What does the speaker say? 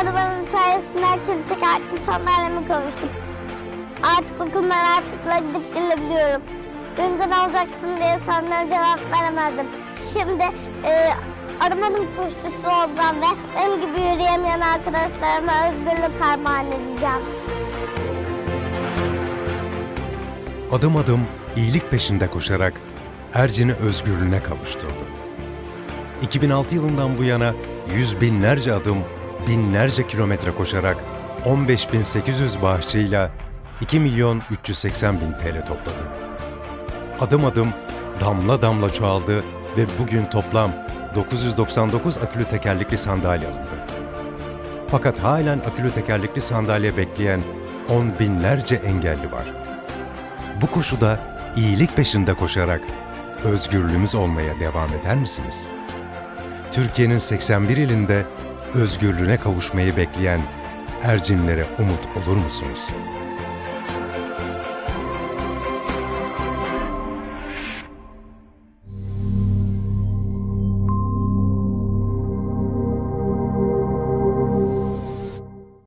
Arabanın sayesinde akülü tekerlekli sandalyeme kavuştum. Artık okul rahatlıkla gidip gelebiliyorum. Önce ne olacaksın diye sorulara cevap veremezdim. Şimdi e, arabanın koşucusu olacağım ve benim gibi yürüyemeyen arkadaşlarıma özgürlük armağan edeceğim. Adım adım iyilik peşinde koşarak Ercin'i özgürlüğüne kavuşturdu. 2006 yılından bu yana yüz binlerce adım, binlerce kilometre koşarak 15.800 bağışçıyla 2 milyon 380 bin TL topladı. Adım adım, damla damla çoğaldı ve bugün toplam 999 akülü tekerlekli sandalye alındı. Fakat halen akülü tekerlekli sandalye bekleyen on binlerce engelli var. Bu koşuda iyilik peşinde koşarak özgürlüğümüz olmaya devam eder misiniz? Türkiye'nin 81 ilinde özgürlüğüne kavuşmayı bekleyen Ercinlere umut olur musunuz?